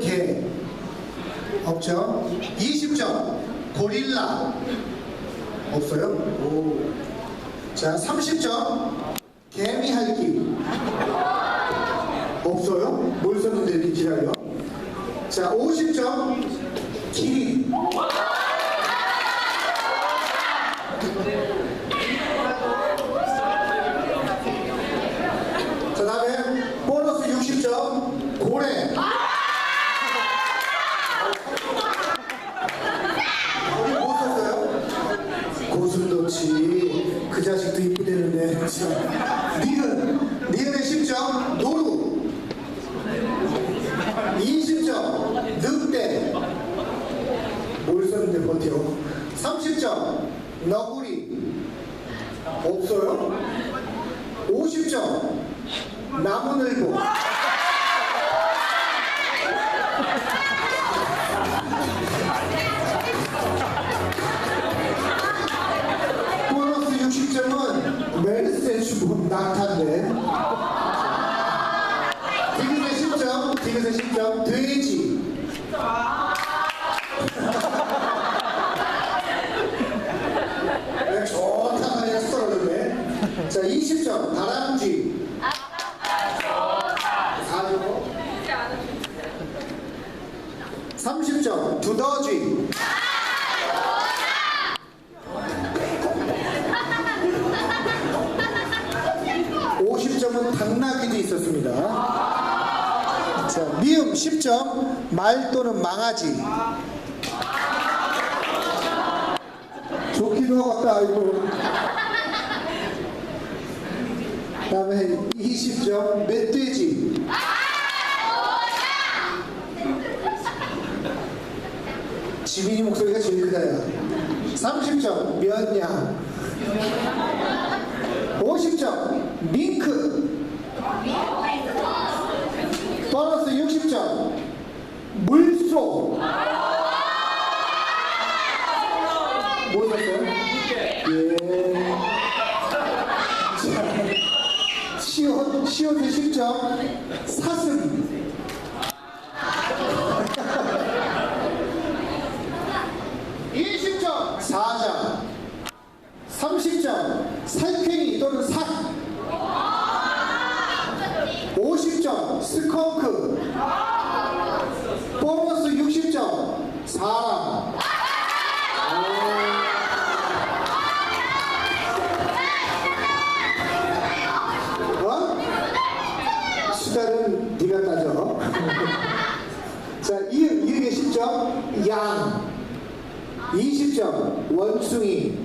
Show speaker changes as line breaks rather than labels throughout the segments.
개 없죠? 20점 고릴라 없어요? 오. 자 30점 개미 할기 없어요? 뭘 썼는데 기다려 자 50점 기린 자 다음에 보너스 60점 고래 어디 못 썼어요? 고슴도치 그 자식도 이쁘대는데. 참. 니은 니은의 10점 노루. 20점 늑대. 뭘 썼는데 버텨? 30점 너구리. 없어요? 50점 나무늘보 낙타인데. 디귿의 10점 디귿의 10점 돼지. 네, 좋다 하니까 썰어졌네? 자 20점 다람쥐 30점 두더지 오십 점은 당나귀도 있었습니다. 자, 미음 10점, 말 또는 망아지. 좋기도 하겠다, 아이고. 다음에 20점, 멧돼지. 지민이 목소리가 제일 크다, 야. 30점, 면양. 50점, 밍크. 60점, 물소. 자, 시옷, 시옷의 10점, 사슴. 이십 점 사자 30점 살쾡이 또는 삭 50점 스컹크. 보너스 60점. 사람. 오. 어? 수달은 네가 따져. 자 이응 이응의 10점. 양. 20점. 원숭이.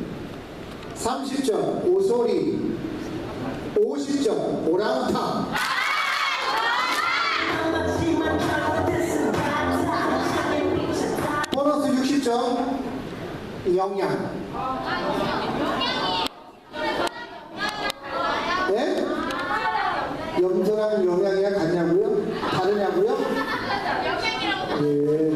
30점. 오소리. 50점. 오랑탕 영양 네? 염소랑 영양이랑 같냐고요? 다르냐고요? 예,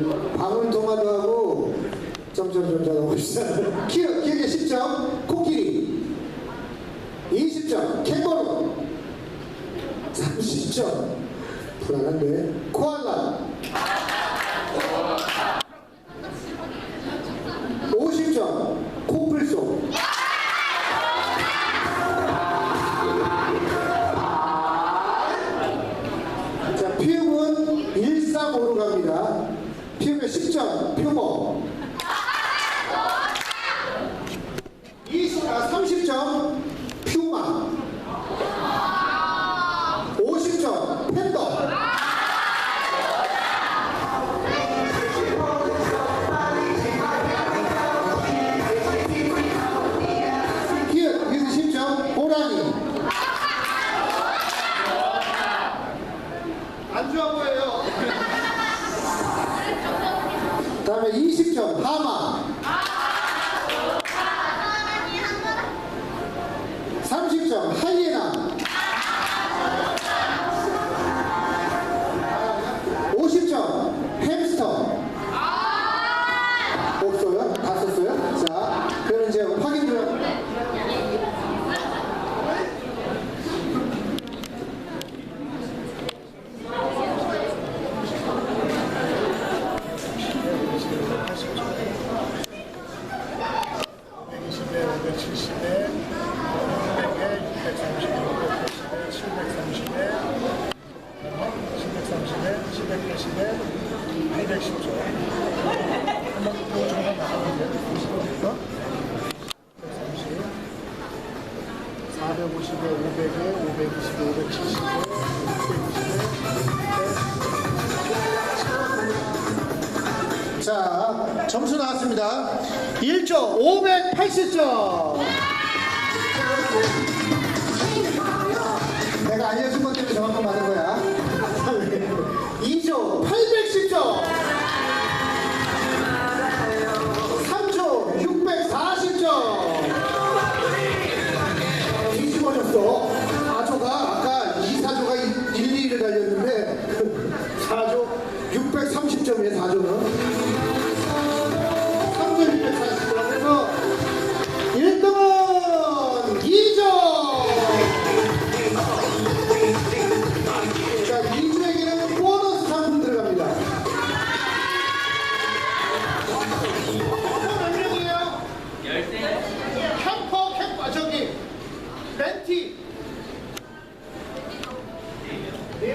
점점점점 하고 있어요. 키읔, 키읔의 10점, 코끼리. 20점, 캥거루. 30점. 불안한데. 코알라. 10점, 표범. 20, 아, 30점, 20점, 하마. 30점, 하이에나. 770에 600에 630에 730에 730에 780에 810초 한번 또 정상 나가보세요 450에 500에 520에 570에 690에 자, 점수 나왔습니다. 1조 580점.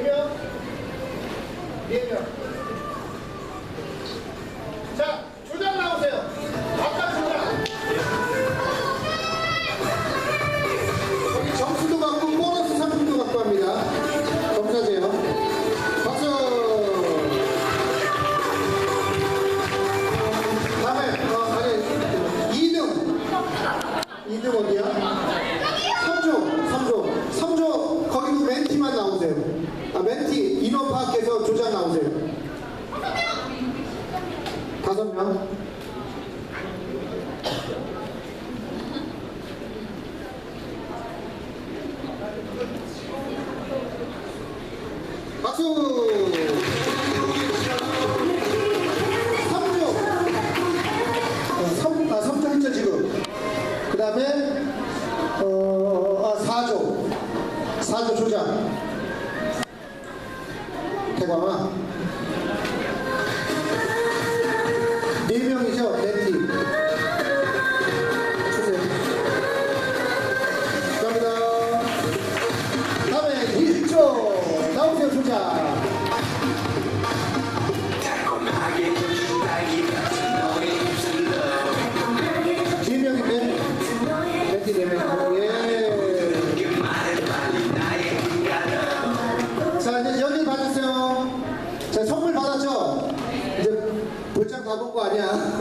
4명? 4명. 아 멘티 인원 파악해서 조장 나오세요. 다섯 명. 박수! 자 이제 봐주세요. 자 선물 받았죠? 볼장 다본 거 아니야?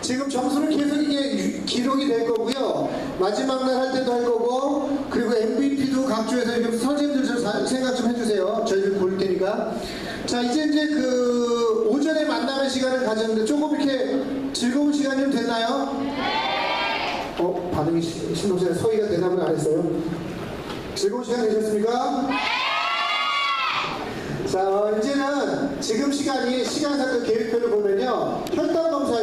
지금 점수는 계속 이게 유- 기록이 될 거고요. 마지막 날 할 때도 할 거고 그리고 MVP도 각주에서 선생님들 좀 사- 생각 좀 해주세요. 저희들 볼 테니까. 자 이제 이제 그 오전에 만남의 시간을 가졌는데 조금 이렇게 즐거운 시간이 좀 됐나요? 어 반응이 신- 신동생 서희가 대답을 안 했어요. 즐거운 시간 되셨습니까? 자, 어, 이제는 지금 시간이 시간상 그 계획표를 보면요. 혈당 검사